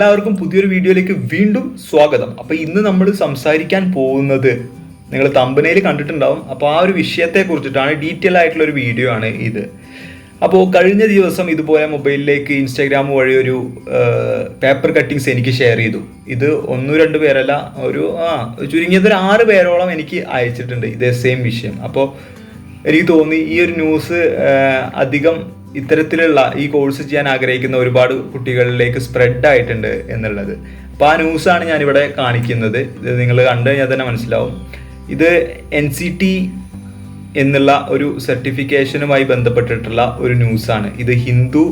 എല്ലാവർക്കും പുതിയൊരു വീഡിയോയിലേക്ക് വീണ്ടും സ്വാഗതം. അപ്പോൾ ഇന്ന് നമ്മൾ സംസാരിക്കാൻ പോകുന്നത് നിങ്ങൾ തമ്പനയിൽ കണ്ടിട്ടുണ്ടാവും. അപ്പോൾ ആ ഒരു വിഷയത്തെ കുറിച്ചിട്ടാണ് ഡീറ്റെയിൽ ആയിട്ടുള്ള ഒരു വീഡിയോ ആണ് ഇത്. അപ്പോൾ കഴിഞ്ഞ ദിവസം ഇതുപോലെ മൊബൈലിലേക്ക് ഇൻസ്റ്റാഗ്രാം വഴി ഒരു പേപ്പർ കട്ടിങ്സ് എനിക്ക് ഷെയർ ചെയ്തു. ഇത് ഒന്നു രണ്ട് പേരല്ല ഒരു ആ ചുരുങ്ങിയത് ഒരു ആറ് പേരോളം എനിക്ക് അയച്ചിട്ടുണ്ട് ഇതേ സെയിം വിഷയം. അപ്പോൾ എനിക്ക് തോന്നി ഈ ഒരു ന്യൂസ് അധികം ഇത്തരത്തിലുള്ള ഈ കോഴ്സ് ചെയ്യാൻ ആഗ്രഹിക്കുന്ന ഒരുപാട് കുട്ടികളിലേക്ക് സ്പ്രെഡ് ആയിട്ടുണ്ട് എന്നുള്ളത്. അപ്പോൾ ആ ന്യൂസാണ് ഞാനിവിടെ കാണിക്കുന്നത്. ഇത് നിങ്ങൾ കണ്ടു കഴിഞ്ഞാൽ തന്നെ മനസ്സിലാവും. ഇത് എൻ സി ടി എന്നുള്ള ഒരു സർട്ടിഫിക്കേഷനുമായി ബന്ധപ്പെട്ടിട്ടുള്ള ഒരു ന്യൂസാണ് ഇത് ഹിന്ദു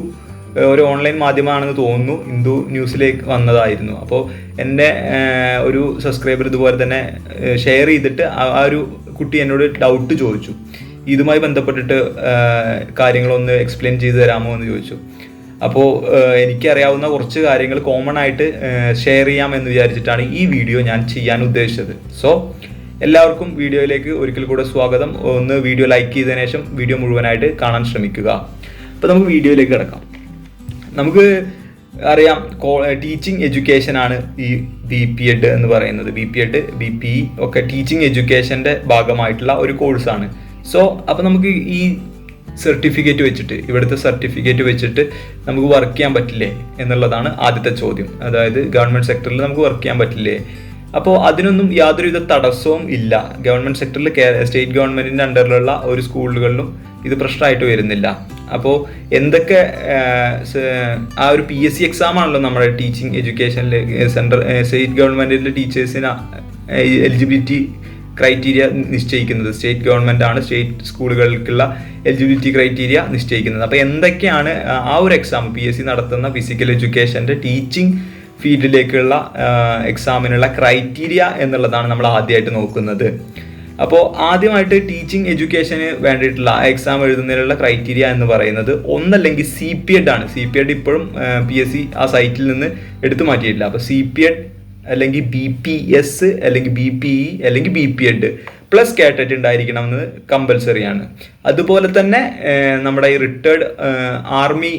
ഒരു ഓൺലൈൻ മാധ്യമമാണെന്ന് തോന്നുന്നു. ഹിന്ദു ന്യൂസിലേക്ക് വന്നതായിരുന്നു. അപ്പോൾ എന്റെ ഒരു സബ്സ്ക്രൈബർ ഇതുപോലെ തന്നെ ഷെയർ ചെയ്തിട്ട് ആ ഒരു കുട്ടി എന്നോട് ഡൗട്ട് ചോദിച്ചു. ഇതുമായി ബന്ധപ്പെട്ടിട്ട് കാര്യങ്ങളൊന്ന് എക്സ്പ്ലെയിൻ ചെയ്ത് തരാമോ എന്ന് ചോദിച്ചു. അപ്പോൾ എനിക്കറിയാവുന്ന കുറച്ച് കാര്യങ്ങൾ കോമൺ ആയിട്ട് ഷെയർ ചെയ്യാം എന്ന് വിചാരിച്ചിട്ടാണ് ഈ വീഡിയോ ഞാൻ ചെയ്യാൻ ഉദ്ദേശിച്ചത്. സോ എല്ലാവർക്കും വീഡിയോയിലേക്ക് ഒരിക്കൽ കൂടെ സ്വാഗതം. ഒന്ന് വീഡിയോ ലൈക്ക് ചെയ്തതിനു ശേഷം വീഡിയോ മുഴുവനായിട്ട് കാണാൻ ശ്രമിക്കുക. അപ്പോൾ നമുക്ക് വീഡിയോയിലേക്ക് കിടക്കാം. നമുക്ക് അറിയാം ടീച്ചിങ് എഡ്യൂക്കേഷൻ ആണ് ഈ ബി പി എഡ് എന്ന് പറയുന്നത്. B P Ed B P ഒക്കെ ടീച്ചിങ് എഡ്യൂക്കേഷന്റെ ഭാഗമായിട്ടുള്ള ഒരു കോഴ്സാണ് സോ അപ്പോൾ നമുക്ക് ഈ സർട്ടിഫിക്കറ്റ് വെച്ചിട്ട് ഇവിടുത്തെ സർട്ടിഫിക്കറ്റ് വെച്ചിട്ട് നമുക്ക് വർക്ക് ചെയ്യാൻ പറ്റില്ലേ എന്നുള്ളതാണ് ആദ്യത്തെ ചോദ്യം. അതായത് ഗവൺമെന്റ് സെക്ടറിൽ നമുക്ക് വർക്ക് ചെയ്യാൻ പറ്റില്ലേ? അപ്പോൾ അതിനൊന്നും യാതൊരുവിധ തടസ്സവും ഇല്ല. ഗവൺമെന്റ് സെക്ടറിൽ സ്റ്റേറ്റ് ഗവൺമെന്റിന്റെ അണ്ടറിലുള്ള ഒരു സ്കൂളുകളിലും ഇത് പ്രശ്നമായിട്ട് വരുന്നില്ല. അപ്പോൾ എന്തൊക്കെ ആ, ഒരു പി എസ് സി എക്സാം ആണല്ലോ നമ്മുടെ ടീച്ചിങ് എഡ്യൂക്കേഷനിൽ സെൻട്രൽ സ്റ്റേറ്റ് ഗവൺമെന്റിന്റെ ടീച്ചേഴ്സിന് എലിജിബിലിറ്റി ക്രൈറ്റീരിയ നിശ്ചയിക്കുന്നത്. സ്റ്റേറ്റ് ഗവൺമെന്റ് ആണ് സ്റ്റേറ്റ് സ്കൂളുകൾക്കുള്ള എലിജിബിലിറ്റി ക്രൈറ്റീരിയ നിശ്ചയിക്കുന്നത്. അപ്പോൾ എന്തൊക്കെയാണ് ആ- ഒരു എക്സാം പി എസ് സി നടത്തുന്ന ഫിസിക്കൽ എഡ്യൂക്കേഷന്റെ ടീച്ചിങ് ഫീൽഡിലേക്കുള്ള എക്സാമിനുള്ള ക്രൈറ്റീരിയ എന്നുള്ളതാണ് നമ്മൾ ആദ്യമായിട്ട് നോക്കുന്നത്. അപ്പോൾ ആദ്യമായിട്ട് ടീച്ചിങ് എഡ്യൂക്കേഷന് വേണ്ടിയിട്ടുള്ള എക്സാം എഴുതുന്നതിനുള്ള ക്രൈറ്റീരിയ എന്ന് പറയുന്നത് ഒന്നല്ലെങ്കിൽ സി പി എഡ് ആണ്. സി പി എഡ് ഇപ്പോഴും പി എസ് സി ആ സൈറ്റിൽ നിന്ന് എടുത്തു മാറ്റിയിട്ടില്ല. അപ്പോൾ സി പി എഡ് അല്ലെങ്കിൽ ബി പി എസ് അല്ലെങ്കിൽ ബി പി ഇ അല്ലെങ്കിൽ B P Ed plus KTET ഉണ്ടായിരിക്കണം എന്ന് കമ്പൽസറി ആണ്. അതുപോലെ തന്നെ നമ്മുടെ ഈ റിട്ടയർഡ് ആർമി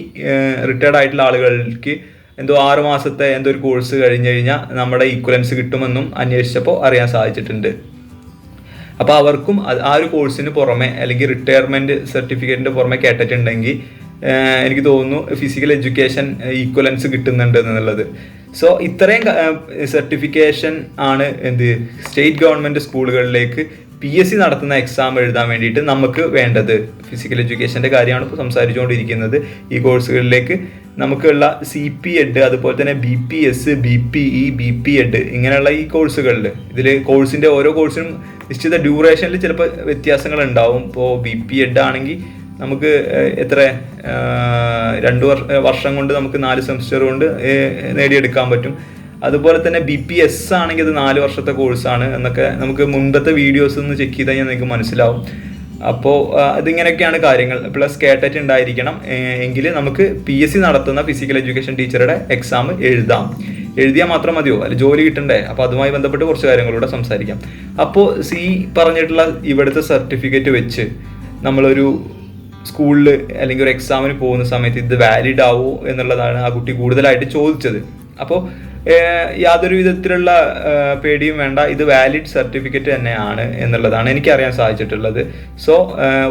റിട്ടയർഡ് ആയിട്ടുള്ള ആളുകൾക്ക് എന്തോ ആറു മാസത്തെ എന്തോ ഒരു കോഴ്സ് കഴിഞ്ഞ് കഴിഞ്ഞാൽ നമ്മുടെ ഈക്വലൻസ് കിട്ടുമെന്നും അന്വേഷിച്ചപ്പോൾ അറിയാൻ സാധിച്ചിട്ടുണ്ട്. അപ്പോൾ അവർക്കും ആ ഒരു കോഴ്സിന് പുറമെ അല്ലെങ്കിൽ റിട്ടയർമെന്റ് സർട്ടിഫിക്കറ്റിന്റെ പുറമെ കേട്ടിട്ടുണ്ടെങ്കിൽ എനിക്ക് തോന്നുന്നു ഫിസിക്കൽ എഡ്യൂക്കേഷൻ ഈക്വലൻസ് കിട്ടുന്നുണ്ട് എന്നുള്ളത്. സോ ഇത്രയും സർട്ടിഫിക്കേഷൻ ആണ് എന്ത് സ്റ്റേറ്റ് ഗവൺമെന്റ് സ്കൂളുകളിലേക്ക് പി എസ് സി നടത്തുന്ന എക്സാം എഴുതാൻ വേണ്ടിയിട്ട് നമുക്ക് വേണ്ടത്. ഫിസിക്കൽ എഡ്യൂക്കേഷന്റെ കാര്യമാണ് ഇപ്പോൾ സംസാരിച്ചുകൊണ്ടിരിക്കുന്നത്. ഈ കോഴ്സുകളിലേക്ക് നമുക്കുള്ള സി പി എഡ് അതുപോലെ തന്നെ B P S B P E B P Ed ഇങ്ങനെയുള്ള ഈ കോഴ്സുകളിൽ ഇതിൽ കോഴ്സിന്റെ ഓരോ കോഴ്സിനും നിശ്ചിത ഡ്യൂറേഷനിൽ ചിലപ്പോൾ വ്യത്യാസങ്ങൾ ഉണ്ടാവും ഇപ്പോൾ ബി പി എഡ് ആണെങ്കിൽ നമുക്ക് എത്ര രണ്ട് വർഷം കൊണ്ട് നമുക്ക് നാല് സെമിസ്റ്റർ കൊണ്ട് നേടിയെടുക്കാൻ പറ്റും. അതുപോലെ തന്നെ ബി പി എസ് ആണെങ്കിൽ അത് നാല് വർഷത്തെ കോഴ്സാണ് എന്നൊക്കെ നമുക്ക് മുൻപത്തെ വീഡിയോസ് ഒന്ന് ചെക്ക് ചെയ്ത് കഴിഞ്ഞാൽ നിങ്ങൾക്ക് മനസ്സിലാവും. അപ്പോൾ അതിങ്ങനെയൊക്കെയാണ് കാര്യങ്ങൾ. പ്ലസ് കേട്ടറ്റ് ഉണ്ടായിരിക്കണം. എങ്കിൽ നമുക്ക് പി എസ് സി നടത്തുന്ന ഫിസിക്കൽ എഡ്യൂക്കേഷൻ ടീച്ചറുടെ എക്സാം എഴുതാം. എഴുതിയാൽ മാത്രം മതിയോ? അല്ല ജോലി കിട്ടണ്ടേ? അപ്പോൾ അതുമായി ബന്ധപ്പെട്ട് കുറച്ച് കാര്യങ്ങളൂടെ സംസാരിക്കാം. അപ്പോൾ സി പറഞ്ഞിട്ടുള്ള ഇവിടുത്തെ സർട്ടിഫിക്കറ്റ് വെച്ച് നമ്മളൊരു സ്കൂളിൽ അല്ലെങ്കിൽ ഒരു എക്സാമിന് പോകുന്ന സമയത്ത് ഇത് വാലിഡ് ആവോ എന്നുള്ളതാണ് ആ കുട്ടി കൂടുതലായിട്ട് ചോദിച്ചത്. അപ്പോൾ യാതൊരു വിധത്തിലുള്ള പേടിയും വേണ്ട. ഇത് വാലിഡ് സർട്ടിഫിക്കറ്റ് തന്നെയാണ് എന്നുള്ളതാണ് എനിക്കറിയാൻ സാധിച്ചിട്ടുള്ളത്. സോ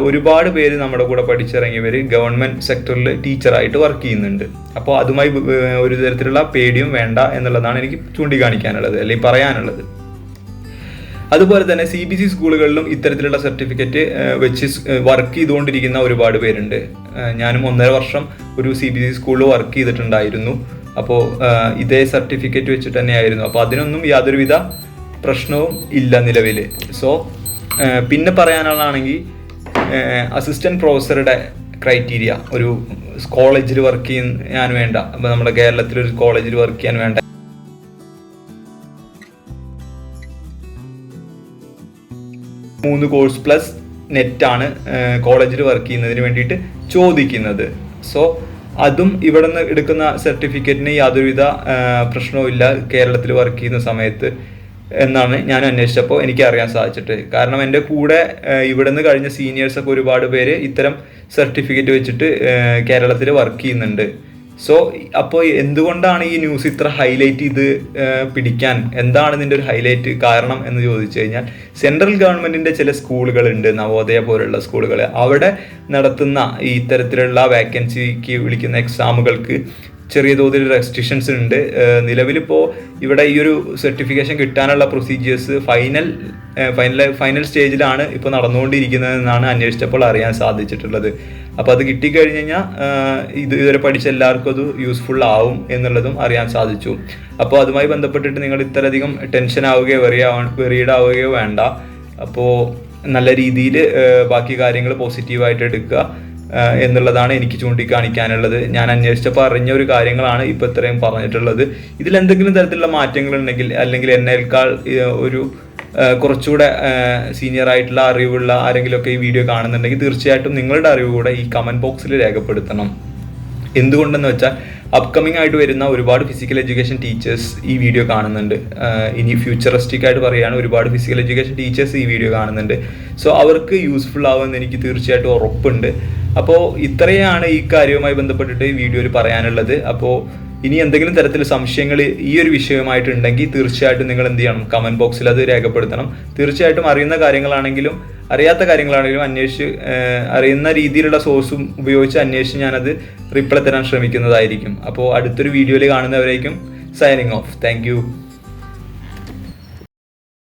ഒരുപാട് പേര് നമ്മുടെ കൂടെ പഠിച്ചിറങ്ങിയവർ ഗവൺമെന്റ് സെക്ടറിൽ ടീച്ചറായിട്ട് വർക്ക് ചെയ്യുന്നുണ്ട്. അപ്പോൾ അതുമായി ഒരു തരത്തിലുള്ള പേടിയും വേണ്ട എന്നുള്ളതാണ് എനിക്ക് ചൂണ്ടിക്കാണിക്കാനുള്ളത് അല്ലെങ്കിൽ പറയാനുള്ളത്. അതുപോലെ തന്നെ സി ബി സി സ്കൂളുകളിലും ഇത്തരത്തിലുള്ള സർട്ടിഫിക്കറ്റ് വെച്ച് വർക്ക് ചെയ്തുകൊണ്ടിരിക്കുന്ന ഒരുപാട് പേരുണ്ട്. ഞാനും ഒന്നര വർഷം ഒരു സി ബി സി സ്കൂളിൽ വർക്ക് ചെയ്തിട്ടുണ്ടായിരുന്നു. അപ്പോൾ ഇതേ സർട്ടിഫിക്കറ്റ് വെച്ചിട്ട് തന്നെയായിരുന്നു. അപ്പോൾ അതിനൊന്നും യാതൊരുവിധ പ്രശ്നവും ഇല്ല നിലവിൽ സോ പിന്നെ പറയാനുള്ളതാണെങ്കിൽ അസിസ്റ്റന്റ് പ്രൊഫസറുടെ ക്രൈറ്റീരിയ ഒരു കോളേജിൽ വർക്ക് ചെയ്യാൻ വേണ്ട. അപ്പോൾ നമ്മുടെ കേരളത്തിലൊരു കോളേജിൽ വർക്ക് ചെയ്യാൻ വേണ്ട മൂന്ന് കോഴ്സ് പ്ലസ് നെറ്റാണ് കോളേജിൽ വർക്ക് ചെയ്യുന്നതിന് വേണ്ടിയിട്ട് ചോദിക്കുന്നത്. സോ അതും ഇവിടെ നിന്ന് എടുക്കുന്ന സർട്ടിഫിക്കറ്റിന് യാതൊരുവിധ പ്രശ്നവും പ്രശ്നവുമില്ല കേരളത്തിൽ വർക്ക് ചെയ്യുന്ന സമയത്ത് എന്നാണ് ഞാൻ അന്വേഷിച്ചപ്പോൾ എനിക്ക് അറിയാൻ സാധിച്ചിട്ട്. കാരണം എന്റെ കൂടെ ഇവിടെ നിന്ന് കഴിഞ്ഞ സീനിയേഴ്സൊക്കെ ഒരുപാട് പേര് ഇത്തരം സർട്ടിഫിക്കറ്റ് വെച്ചിട്ട് കേരളത്തിൽ വർക്ക് ചെയ്യുന്നുണ്ട്. സോ അപ്പോൾ എന്തുകൊണ്ടാണ് ഈ ന്യൂസ് ഇത്ര ഹൈലൈറ്റ് ചെയ്ത് പിടിക്കാൻ? എന്താണ് ഇതിന്റെ ഒരു ഹൈലൈറ്റ് കാരണം എന്ന് ചോദിച്ചു കഴിഞ്ഞാൽ സെൻട്രൽ ഗവൺമെന്റിന്റെ ചില സ്കൂളുകളുണ്ട് നവോദയ പോലുള്ള സ്കൂളുകൾ അവിടെ നടത്തുന്ന ഈ ഇത്തരത്തിലുള്ള വാക്കൻസിക്ക് വിളിക്കുന്ന എക്സാമുകൾക്ക് ചെറിയ തോതിൽ റെസ്ട്രിക്ഷൻസ് ഉണ്ട്. നിലവിലിപ്പോൾ ഇവിടെ ഈ ഒരു സർട്ടിഫിക്കേഷൻ കിട്ടാനുള്ള പ്രൊസീജിയേഴ്സ് ഫൈനൽ ഫൈനൽ ഫൈനൽ സ്റ്റേജിലാണ് ഇപ്പോൾ നടന്നുകൊണ്ടിരിക്കുന്നതെന്നാണ് അന്വേഷിച്ചപ്പോൾ അറിയാൻ സാധിച്ചിട്ടുള്ളത്. അപ്പോൾ അത് കിട്ടിക്കഴിഞ്ഞ് കഴിഞ്ഞാൽ ഇത് ഇതുവരെ പഠിച്ച എല്ലാവർക്കും അത് യൂസ്ഫുൾ ആവും എന്നുള്ളതും അറിയാൻ സാധിച്ചു. അപ്പോൾ അതുമായി ബന്ധപ്പെട്ടിട്ട് നിങ്ങൾ ഇത്രയധികം ടെൻഷൻ ആവുകയോ വെറിയാവ വെറിയുടെ ആവുകയോ വേണ്ട. അപ്പോൾ നല്ല രീതിയിൽ ബാക്കി കാര്യങ്ങൾ പോസിറ്റീവായിട്ട് എടുക്കുക എന്നുള്ളതാണ് എനിക്ക് ചൂണ്ടിക്കാണിക്കാനുള്ളത്. ഞാൻ അന്വേഷിച്ചപ്പോൾ അറിഞ്ഞ ഒരു കാര്യങ്ങളാണ് ഇപ്പോൾ ഇത്രയും പറഞ്ഞിട്ടുള്ളത്. ഇതിൽ എന്തെങ്കിലും തരത്തിലുള്ള മാറ്റങ്ങൾ ഉണ്ടെങ്കിൽ അല്ലെങ്കിൽ എന്നേക്കാൾ ഒരു കുറച്ചുകൂടെ സീനിയർ ആയിട്ടുള്ള അറിവുള്ള ആരെങ്കിലുമൊക്കെ ഈ വീഡിയോ കാണുന്നുണ്ടെങ്കിൽ തീർച്ചയായിട്ടും നിങ്ങളുടെ അറിവ് കൂടെ ഈ കമന്റ് ബോക്സിൽ രേഖപ്പെടുത്തണം. എന്തുകൊണ്ടെന്ന് വെച്ചാൽ അപ്കമിങ് ആയിട്ട് വരുന്ന ഒരുപാട് ഫിസിക്കൽ എഡ്യൂക്കേഷൻ ടീച്ചേഴ്സ് ഈ വീഡിയോ കാണുന്നുണ്ട്. ഇനി ഫ്യൂച്ചറിസ്റ്റിക് ആയിട്ട് പറയുകയാണ് ഒരുപാട് ഫിസിക്കൽ എഡ്യൂക്കേഷൻ ടീച്ചേഴ്സ് ഈ വീഡിയോ കാണുന്നുണ്ട്. സോ അവർക്ക് യൂസ്ഫുൾ ആവുമെന്ന് എനിക്ക് തീർച്ചയായിട്ടും ഉറപ്പുണ്ട്. അപ്പോൾ ഇത്രയാണ് ഈ കാര്യവുമായി ബന്ധപ്പെട്ടിട്ട് ഈ വീഡിയോയിൽ പറയാനുള്ളത്. അപ്പോൾ ഇനി എന്തെങ്കിലും തരത്തിൽ സംശയങ്ങൾ ഈ ഒരു വിഷയമായിട്ടുണ്ടെങ്കിൽ തീർച്ചയായിട്ടും നിങ്ങൾ എന്ത് ചെയ്യണം? കമന്റ് ബോക്സിൽ അത് രേഖപ്പെടുത്തണം. തീർച്ചയായിട്ടും അറിയുന്ന കാര്യങ്ങളാണെങ്കിലും അറിയാത്ത കാര്യങ്ങളാണെങ്കിലും അന്വേഷിച്ച് അറിയുന്ന രീതിയിലുള്ള സോഴ്സും ഉപയോഗിച്ച് അന്വേഷിച്ച് ഞാനത് റിപ്ലൈ തരാൻ ശ്രമിക്കുന്നതായിരിക്കും. അപ്പോൾ അടുത്തൊരു വീഡിയോയിൽ കാണുന്നവരേക്കും സൈനിങ് ഓഫ് താങ്ക്